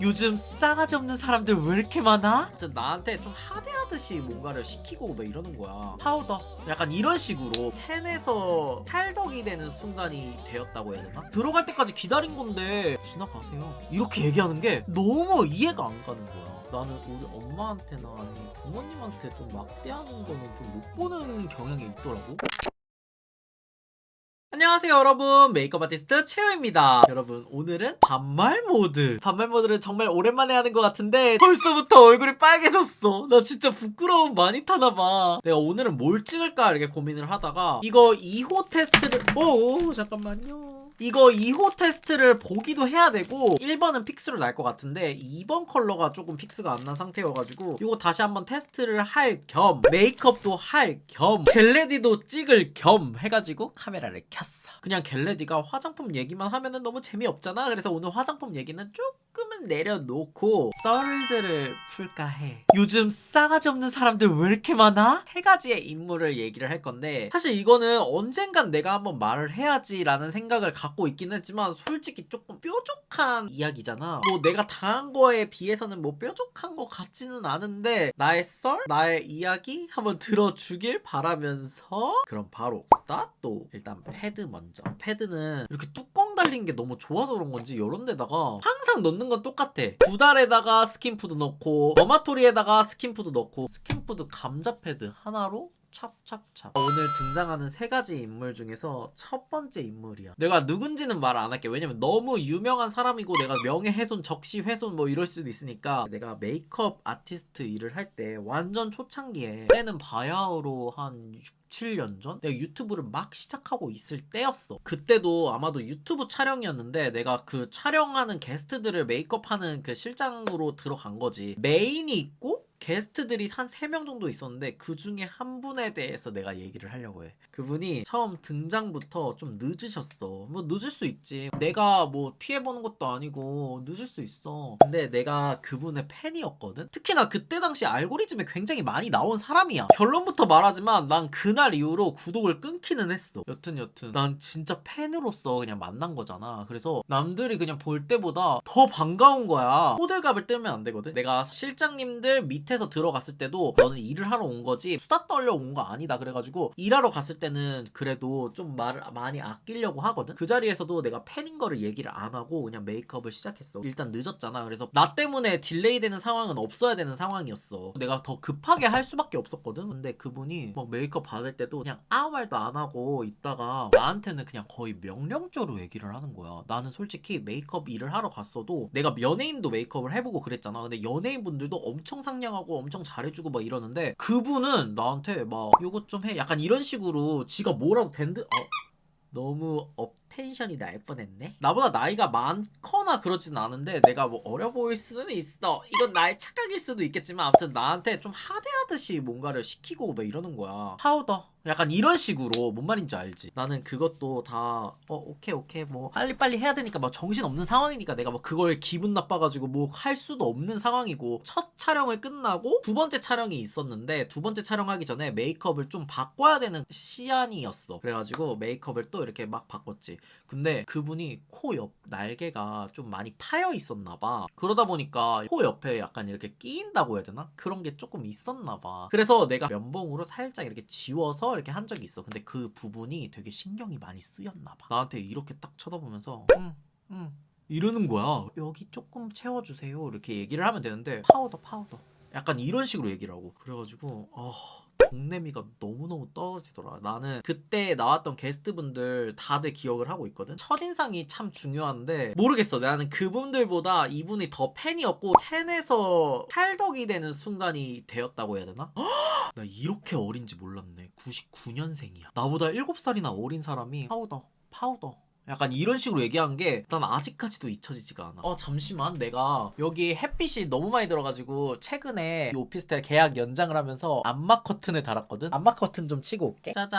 요즘 싸가지 없는 사람들 왜 이렇게 많아? 진짜 나한테 좀 하대하듯이 뭔가를 시키고 막 이러는 거야. 파우더. 약간 이런 식으로 팬에서 탈덕이 되는 순간이 되었다고 해야 되나? 들어갈 때까지 기다린 건데 지나가세요. 이렇게 얘기하는 게 너무 이해가 안 가는 거야. 나는 우리 엄마한테나 아니면 부모님한테 좀 막대하는 거는 좀 못 보는 경향이 있더라고. 안녕하세요 여러분. 메이크업 아티스트 채호입니다. 여러분 오늘은 반말 모드. 반말 모드를 정말 오랜만에 하는 것 같은데 벌써부터 얼굴이 빨개졌어. 나 진짜 부끄러움 많이 타나봐. 내가 오늘은 뭘 찍을까 이렇게 고민을 하다가 이거 2호 테스트를 오 잠깐만요 이거 2호 테스트를 보기도 해야 되고 1번은 픽스로 날 것 같은데 2번 컬러가 조금 픽스가 안 난 상태여가지고 이거 다시 한번 테스트를 할 겸 메이크업도 할 겸 겟레디도 찍을 겸 해가지고 카메라를 켰어. 그냥 겟레디가 화장품 얘기만 하면은 너무 재미없잖아. 그래서 오늘 화장품 얘기는 조금은 내려놓고 썰들을 풀까 해 요즘 싸가지 없는 사람들 왜 이렇게 많아? 세 가지의 인물을 얘기를 할 건데 사실 이거는 언젠간 내가 한번 말을 해야지라는 생각을 갖고 있긴 했지만 솔직히 조금 뾰족한 이야기잖아 뭐 내가 당한 거에 비해서는 뭐 뾰족한 것 같지는 않은데 나의 썰? 나의 이야기? 한번 들어주길 바라면서 그럼 바로 스타트 일단 패드 먼저 패드는 이렇게 뚜껑 달린 게 너무 좋아서 그런 건지 이런 데다가 항상 넣는 건 똑같아. 두 달에다가 스킨푸드 넣고 머마토리에다가 스킨푸드 넣고 스킨푸드 감자 패드 하나로 찹찹찹 오늘 등장하는 세 가지 인물 중에서 첫 번째 인물이야 내가 누군지는 말 안 할게 왜냐면 너무 유명한 사람이고 내가 명예훼손 적시훼손 뭐 이럴 수도 있으니까 내가 메이크업 아티스트 일을 할 때 완전 초창기에 때는 바야흐로 한 6, 7년 전? 내가 유튜브를 막 시작하고 있을 때였어. 그때도 아마도 유튜브 촬영이었는데 내가 그 촬영하는 게스트들을 메이크업하는 그 실장으로 들어간 거지. 메인이 있고 게스트들이 한 3명 정도 있었는데 그 중에 한 분에 대해서 내가 얘기를 하려고 해. 그분이 처음 등장부터 좀 늦으셨어. 뭐 늦을 수 있지. 내가 뭐 피해보는 것도 아니고 늦을 수 있어. 근데 내가 그분의 팬이었거든? 특히나 그때 당시 알고리즘에 굉장히 많이 나온 사람이야. 결론부터 말하지만 난 그날 이후로 구독을 끊기는 했어. 여튼 여튼 난 진짜 팬으로서 그냥 만난 거잖아. 그래서 남들이 그냥 볼 때보다 더 반가운 거야. 호들갑을 떨면 안 되거든. 내가 실장님들 밑 에서 들어갔을 때도 너는 일을 하러 온 거지 수다 떨려 온 거 아니다. 그래가지고 일하러 갔을 때는 그래도 좀 말을 많이 아끼려고 하거든. 그 자리에서도 내가 팬인 거를 얘기를 안 하고 그냥 메이크업을 시작했어. 일단 늦었잖아. 그래서 나 때문에 딜레이 되는 상황은 없어야 되는 상황이었어. 내가 더 급하게 할 수밖에 없었거든. 근데 그분이 막 메이크업 받을 때도 그냥 아무 말도 안 하고 있다가 나한테는 그냥 거의 명령조로 얘기를 하는 거야. 나는 솔직히 메이크업 일을 하러 갔어도 내가 연예인도 메이크업을 해보고 그랬잖아. 근데 연예인분들도 엄청 상냥하고 엄청 잘해주고 막 이러는데 그분은 나한테 막 요거 좀 해. 약간 이런 식으로 지가 뭐라도 된 듯. 어, 너무 업 텐션이 날 뻔했네. 나보다 나이가 많거나 그러진 않은데 내가 뭐 어려 보일 수는 있어. 이건 나의 착각일 수도 있겠지만 아무튼 나한테 좀 하대하듯이 뭔가를 시키고 막 이러는 거야. 파우더. 약간 이런 식으로 뭔 말인지 알지? 나는 그것도 다 어 오케이 오케이 뭐 빨리빨리 해야 되니까 막 정신 없는 상황이니까 내가 뭐 그걸 기분 나빠가지고 뭐 할 수도 없는 상황이고 첫 촬영을 끝나고 두 번째 촬영이 있었는데 두 번째 촬영하기 전에 메이크업을 좀 바꿔야 되는 시안이었어 그래가지고 메이크업을 또 이렇게 막 바꿨지 근데 그분이 코 옆 날개가 좀 많이 파여 있었나 봐 그러다 보니까 코 옆에 약간 이렇게 끼인다고 해야 되나? 그런 게 조금 있었나 봐 그래서 내가 면봉으로 살짝 이렇게 지워서 이렇게 한 적이 있어 근데 그 부분이 되게 신경이 많이 쓰였나 봐 나한테 이렇게 딱 쳐다보면서 응, 응. 이러는 거야. 여기 조금 채워주세요. 이렇게 얘기를 하면 되는데 파우더 파우더. 약간 이런 식으로 얘기를 하고 그래가지고 어, 동내미가 너무너무 떨어지더라. 나는 그때 나왔던 게스트분들 다들 기억을 하고 있거든. 첫인상이 참 중요한데 모르겠어. 나는 그분들보다 이분이 더 팬이었고 팬에서 탈덕이 되는 순간이 되었다고 해야 되나? 나 이렇게 어린지 몰랐네. 99년생이야. 나보다 7살이나 어린 사람이 파우더 파우더 약간 이런 식으로 얘기한 게 난 아직까지도 잊혀지지가 않아. 어 잠시만 내가 여기 햇빛이 너무 많이 들어가지고 최근에 이 오피스텔 계약 연장을 하면서 암막 커튼을 달았거든. 암막 커튼 좀 치고 올게. 짜잔.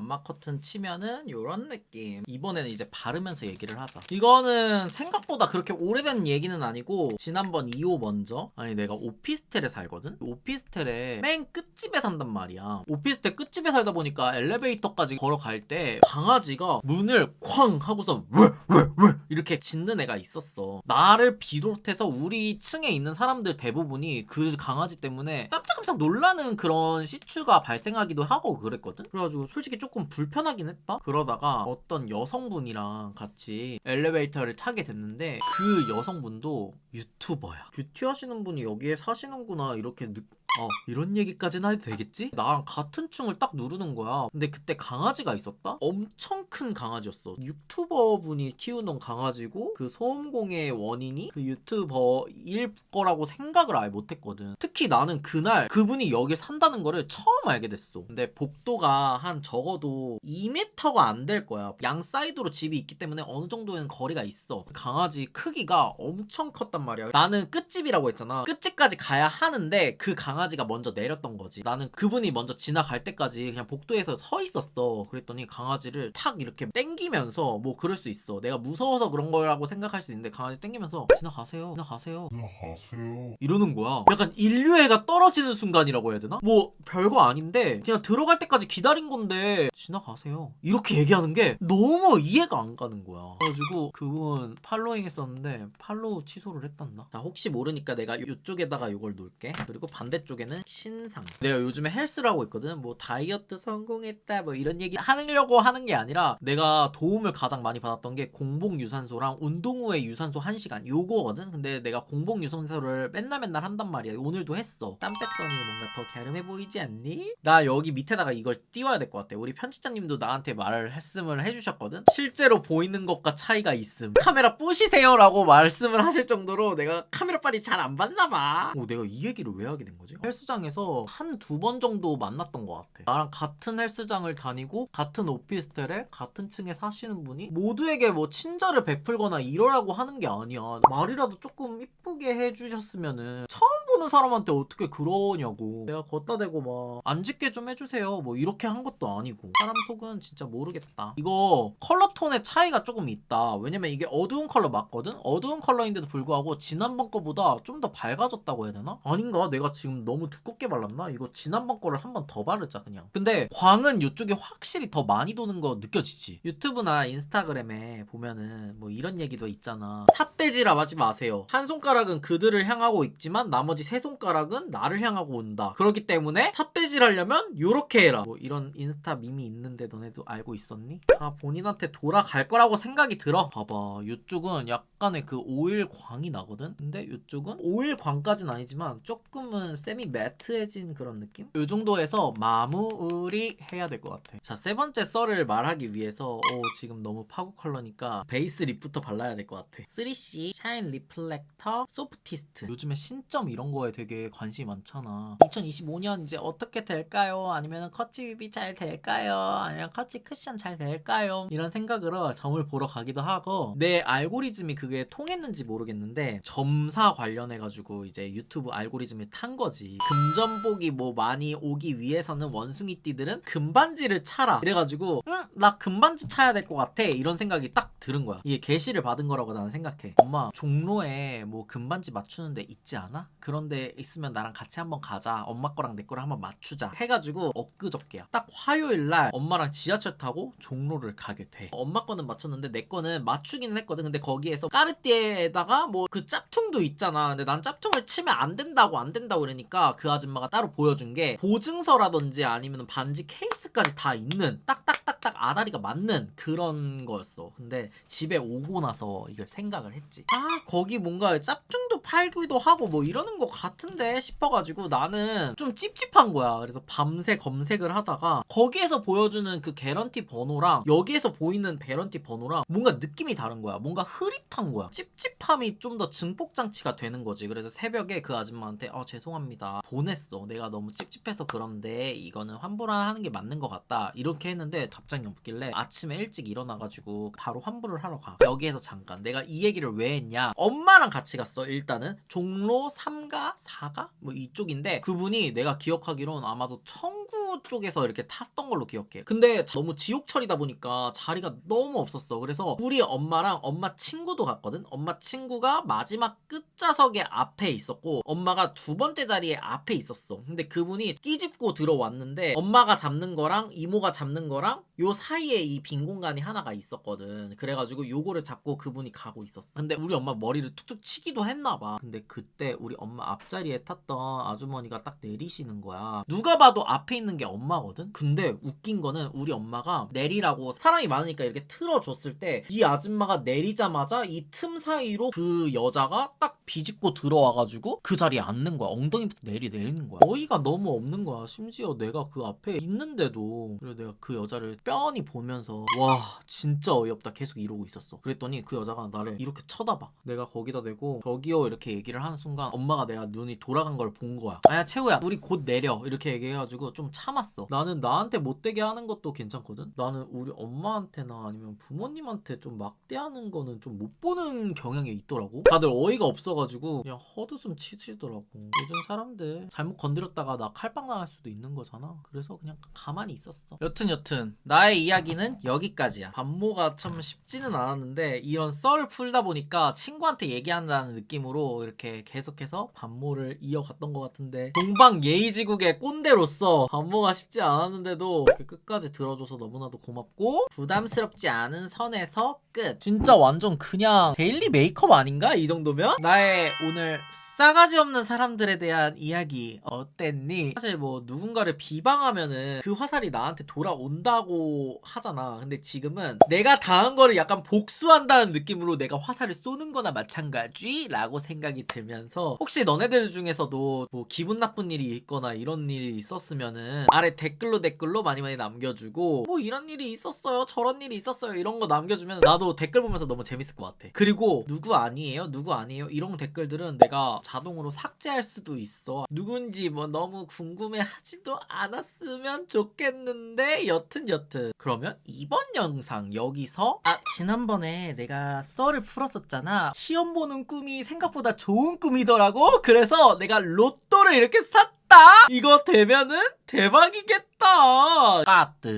암막 커튼 치면은 요런 느낌. 이번에는 이제 바르면서 얘기를 하자. 이거는 생각보다 그렇게 오래된 얘기는 아니고 지난번 2호 먼저 아니 내가 오피스텔에 살거든. 오피스텔에 맨 끝집에 산단 말이야. 오피스텔 끝집에 살다 보니까 엘리베이터까지 걸어갈 때 강아지가 문을 쾅쾅 하고서 왜왜왜 이렇게 짖는 애가 있었어. 나를 비롯해서 우리 층에 있는 사람들 대부분이 그 강아지 때문에 깜짝깜짝 놀라는 그런 시추가 발생하기도 하고 그랬거든. 그래가지고 솔직히 조금 불편하긴 했다. 그러다가 어떤 여성분이랑 같이 엘리베이터를 타게 됐는데 그 여성분도 유튜버야. 뷰티 하시는 분이 여기에 사시는구나 이렇게 느... 어 이런 얘기까지는 해도 되겠지? 나랑 같은 층을 딱 누르는 거야. 근데 그때 강아지가 있었다? 엄청 큰 강아지였어. 유튜버 분이 키우는 강아지고 그 소음공의 원인이 그 유튜버일 거라고 생각을 아예 못했거든. 특히 나는 그날 그분이 여기 산다는 거를 처음 알게 됐어. 근데 복도가 한 적어도 2m가 안 될 거야. 양 사이드로 집이 있기 때문에 어느 정도는 거리가 있어. 강아지 크기가 엄청 컸단 말이야. 나는 끝집이라고 했잖아. 끝집까지 가야 하는데 그 강아지 가 먼저 내렸던 거지 나는 그분이 먼저 지나갈 때까지 그냥 복도에서 서 있었어 그랬더니 강아지를 팍 이렇게 땡기면서 뭐 그럴 수 있어 내가 무서워서 그런 거라고 생각할 수 있는데 강아지 땡기면서 지나가세요 지나가세요 나가세요. 이러는 거야. 약간 인류애가 떨어지는 순간이라고 해야 되나? 뭐 별거 아닌데 그냥 들어갈 때까지 기다린 건데 지나가세요. 이렇게 얘기하는 게 너무 이해가 안 가는 거야. 그래가지고 그분 팔로잉 했었는데 팔로우 취소를 했단다. 자 혹시 모르니까 내가 이쪽에다가 이걸 놓을게. 그리고 반대쪽 에는 신상. 내가 요즘에 헬스를 하고 있거든. 뭐 다이어트 성공했다 뭐 이런 얘기 하려고 하는 게 아니라 내가 도움을 가장 많이 받았던 게 공복 유산소랑 운동 후에 유산소 1시간 요거거든. 근데 내가 공복 유산소를 맨날 맨날 한단 말이야. 오늘도 했어. 땀 뺐더니 뭔가 더 갸름해 보이지 않니? 나 여기 밑에다가 이걸 띄워야 될 것 같아. 우리 편집자님도 나한테 말을 했음을 해주셨거든. 실제로 보이는 것과 차이가 있음. 카메라 부시세요라고 말씀을 하실 정도로 내가 카메라 빨이 잘 안 봤나 봐. 오, 내가 이 얘기를 왜 하게 된 거지? 헬스장에서 한 두 번 정도 만났던 것 같아. 나랑 같은 헬스장을 다니고 같은 오피스텔에 같은 층에 사시는 분이 모두에게 뭐 친절을 베풀거나 이러라고 하는 게 아니야. 말이라도 조금 이쁘게 해주셨으면은 처음 보는 사람한테 어떻게 그러냐고. 내가 걷다 대고 막안 짓게 좀 해주세요. 뭐 이렇게 한 것도 아니고. 사람 속은 진짜 모르겠다. 이거 컬러 톤의 차이가 조금 있다. 왜냐면 이게 어두운 컬러 맞거든? 어두운 컬러인데도 불구하고 지난번 거보다 좀 더 밝아졌다고 해야 되나? 아닌가? 내가 지금 너무 두껍게 발랐나? 이거 지난번 거를 한 번 더 바르자 그냥. 근데 광은 이쪽에 확실히 더 많이 도는 거 느껴지지? 유튜브나 인스타그램에 보면은 뭐 이런 얘기도 있잖아. 삿대질아 하지 마세요. 한 손가락은 그들을 향하고 있지만 나머지 세 손가락은 나를 향하고 온다. 그렇기 때문에 삿대질 하려면 요렇게 해라. 뭐 이런 인스타 밈이 있는데 너네도 알고 있었니? 다 본인한테 돌아갈 거라고 생각이 들어. 봐봐. 이쪽은 약간의 그 오일 광이 나거든? 근데 이쪽은 오일 광까지는 아니지만 조금은 세미 매트해진 그런 느낌? 이 정도에서 마무리 해야 될 것 같아. 자, 세 번째 썰을 말하기 위해서 오, 지금 너무 파고 컬러니까 베이스 립부터 발라야 될 것 같아. 3C 샤인 리플렉터 소프티스트. 요즘에 신점 이런 거에 되게 관심이 많잖아. 2025년 이제 어떻게 될까요? 아니면 커치 뷰비 잘 될까요? 아니면 커치 쿠션 잘 될까요? 이런 생각으로 점을 보러 가기도 하고 내 알고리즘이 그게 통했는지 모르겠는데 점사 관련해가지고 이제 유튜브 알고리즘이 탄 거지. 금전복이 뭐 많이 오기 위해서는 원숭이띠들은 금반지를 차라. 이래가지고 응? 나 금반지 차야 될 것 같아. 이런 생각이 딱 들은 거야. 이게 게시를 받은 거라고 나는 생각해. 엄마 종로에 뭐 금반지 맞추는 데 있지 않아? 그런데 있으면 나랑 같이 한번 가자. 엄마 거랑 내 거랑 한번 맞추자. 해가지고 엊그저께야. 딱 화요일 날 엄마랑 지하철 타고 종로를 가게 돼. 엄마 거는 맞췄는데 내 거는 맞추기는 했거든. 근데 거기에서 까르띠에다가 뭐 그 짭퉁도 있잖아. 근데 난 짭퉁을 치면 안 된다고 안 된다고 그러니까 그 아줌마가 따로 보여준 게 보증서라든지 아니면 반지 케이스까지 다 있는 딱딱딱딱 아다리가 맞는 그런 거였어. 근데 집에 오고 나서 이걸 생각을 했지. 아 거기 뭔가 짭퉁도 팔기도 하고 뭐 이러는 것 같은데 싶어가지고 나는 좀 찝찝한 거야. 그래서 밤새 검색을 하다가 거기에서 보여주는 그 개런티 번호랑 여기에서 보이는 개런티 번호랑 뭔가 느낌이 다른 거야. 뭔가 흐릿한 거야. 찝찝함이 좀 더 증폭장치가 되는 거지. 그래서 새벽에 그 아줌마한테 어 죄송합니다. 보냈어. 내가 너무 찝찝해서 그런데 이거는 환불하는 게 맞는 것 같다. 이렇게 했는데 답장이 없길래 아침에 일찍 일어나가지고 바로 환불을 하러 가. 여기에서 잠깐 내가 이 얘기를 왜 했냐? 엄마랑 같이 갔어. 일단은 종로 3가 4가 뭐 이쪽인데 그분이 내가 기억하기로는 아마도 청구 쪽에서 이렇게 탔던 걸로 기억해. 근데 너무 지옥철이다 보니까 자리가 너무 없었어. 그래서 우리 엄마랑 엄마 친구도 갔거든. 엄마 친구가 마지막 끝좌석에 앞에 있었고 엄마가 두 번째 자리에 앞에 있었어. 근데 그분이 끼집고 들어왔는데 엄마가 잡는 거랑 이모가 잡는 거랑 요 사이에 이 빈 공간이 하나가 있었거든. 그래가지고 요거를 잡고 그분이 가고 있었어. 근데 우리 엄마 머리를 툭툭 치기도 했나봐. 근데 그때 우리 엄마 앞자리에 탔던 아주머니가 딱 내리시는 거야. 누가 봐도 앞에 있는 게 엄마거든? 근데 웃긴 거는 우리 엄마가 내리라고 사람이 많으니까 이렇게 틀어줬을 때 이 아줌마가 내리자마자 이 틈 사이로 그 여자가 딱 비집고 들어와가지고 그 자리에 앉는 거야. 엉덩이부터 내리 내리는 거야. 어이가 너무 없는 거야. 심지어 내가 그 앞에 있는데도 그래서 내가 그 여자를 뼈니 보면서 와 진짜 어이없다 계속 이러고 있었어. 그랬더니 그 여자가 나를 이렇게 쳐다봐. 내가 거기다 대고 저기요 이렇게 얘기를 하는 순간 엄마가 내가 눈이 돌아간 걸 본 거야. 아야 채우야 우리 곧 내려 이렇게 얘기해가지고 좀 참았어. 나는 나한테 못되게 하는 것도 괜찮거든. 나는 우리 엄마한테나 아니면 부모님한테 좀 막대하는 거는 좀 못 보는 경향이 있더라고. 다들 어이가 없어가지고 그냥 헛웃음 치시더라고. 요즘 사람들 잘못 건드렸다가 나 칼빵 나갈 수도 있는 거잖아. 그래서 그냥 가만히 있었어. 여튼 여튼 나의 이야기는 여기까지야. 반모가 참 쉽지는 않았는데 이런 썰을 풀다 보니까 친구한테 얘기한다는 느낌으로 이렇게 계속해서 반모를 이어갔던 것 같은데 동방 예의지국의 꼰대로서 반모가 쉽지 않았는데도 이렇게 끝까지 들어줘서 너무나도 고맙고 부담스럽지 않은 선에서 끝. 진짜 완전 그냥 데일리 메이크업 아닌가? 이 정도면? 나의 오늘 싸가지 없는 사람들에 대한 이야기 어땠니? 사실 뭐 누군가를 비방하면은 그 화살이 나한테 돌아온다고 하잖아. 근데 지금은 내가 당한 거를 약간 복수한다는 느낌으로 내가 화살을 쏘는 거나 마찬가지라고 생각이 들면서 혹시 너네들 중에서도 뭐 기분 나쁜 일이 있거나 이런 일이 있었으면은 아래 댓글로 댓글로 많이 많이 남겨주고 뭐 이런 일이 있었어요. 저런 일이 있었어요. 이런 거 남겨주면 나도 댓글 보면서 너무 재밌을 것 같아. 그리고 누구 아니에요? 누구 아니에요? 이런 댓글들은 내가 자동으로 삭제할 수도 있어. 누군지 뭐 너무 궁금해 하지도 않았으면 좋겠는데 여튼 여튼 그러면 이번 영상 여기서 아 지난번에 내가 썰을 풀었었잖아. 시험 보는 꿈이 생각보다 좋은 꿈이더라고. 그래서 내가 로또를 이렇게 샀다. 이거 되면은 대박이겠다. 까뜨.